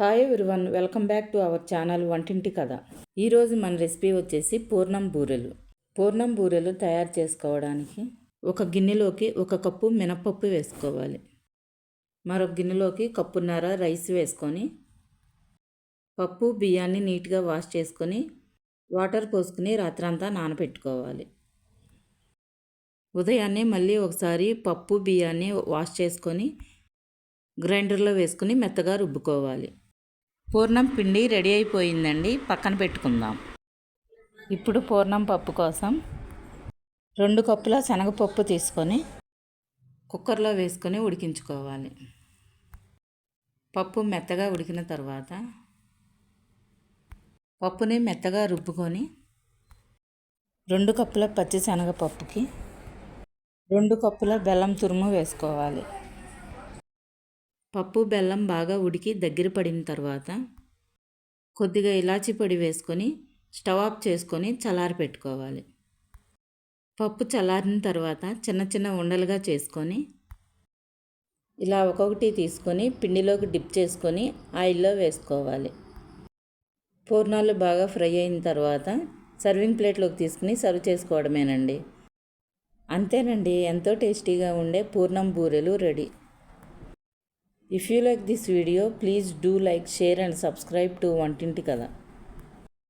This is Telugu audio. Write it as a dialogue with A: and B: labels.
A: Hi one welcome back to our channel వంటింటి కథ ఈరోజు మన రెసిపీ వచ్చేసి పూర్ణం బూరెలు. పూర్ణం బూరెలు తయారు చేసుకోవడానికి ఒక గిన్నెలోకి ఒక కప్పు మినపప్పు వేసుకోవాలి. మరొక గిన్నెలోకి కప్పున్నర రైస్ వేసుకొని పప్పు బియ్యాన్ని నీట్గా వాష్ చేసుకొని వాటర్ పోసుకుని రాత్రంతా నానబెట్టుకోవాలి ఉదయాన్నే మళ్ళీ ఒకసారి పప్పు బియ్యాన్ని వాష్ చేసుకొని గ్రైండర్లో వేసుకుని మెత్తగా రుబ్బుకోవాలి. పూర్ణం పిండి రెడీ అయిపోయిందండి. పక్కన పెట్టుకుందాం. ఇప్పుడు పూర్ణం పప్పు కోసం రెండు కప్పుల శనగపప్పు తీసుకొని కుక్కర్లో వేసుకొని ఉడికించుకోవాలి. పప్పు మెత్తగా ఉడికిన తర్వాత పప్పుని మెత్తగా రుబ్బుకొని రెండు కప్పుల పచ్చి శనగపప్పుకి రెండు కప్పుల బెల్లం తురుము వేసుకోవాలి. పప్పు బెల్లం బాగా ఉడికి దగ్గర పడిన తర్వాత కొద్దిగా ఇలాచి పొడి వేసుకొని స్టవ్ ఆఫ్ చేసుకొని చల్లారి పెట్టుకోవాలి. పప్పు చల్లారిన తర్వాత చిన్న చిన్న ఉండలుగా చేసుకొని ఇలా ఒక్కొక్కటి తీసుకొని పిండిలోకి డిప్ చేసుకొని ఆయిల్లో వేసుకోవాలి. పూర్ణాలు బాగా ఫ్రై అయిన తర్వాత సర్వింగ్ ప్లేట్లోకి తీసుకుని సర్వ్ చేసుకోవడమేనండి. అంతేనండి ఎంతో టేస్టీగా ఉండే పూర్ణం బూరెలు ready. If you like this video please do like share and subscribe to వంటింటి కదా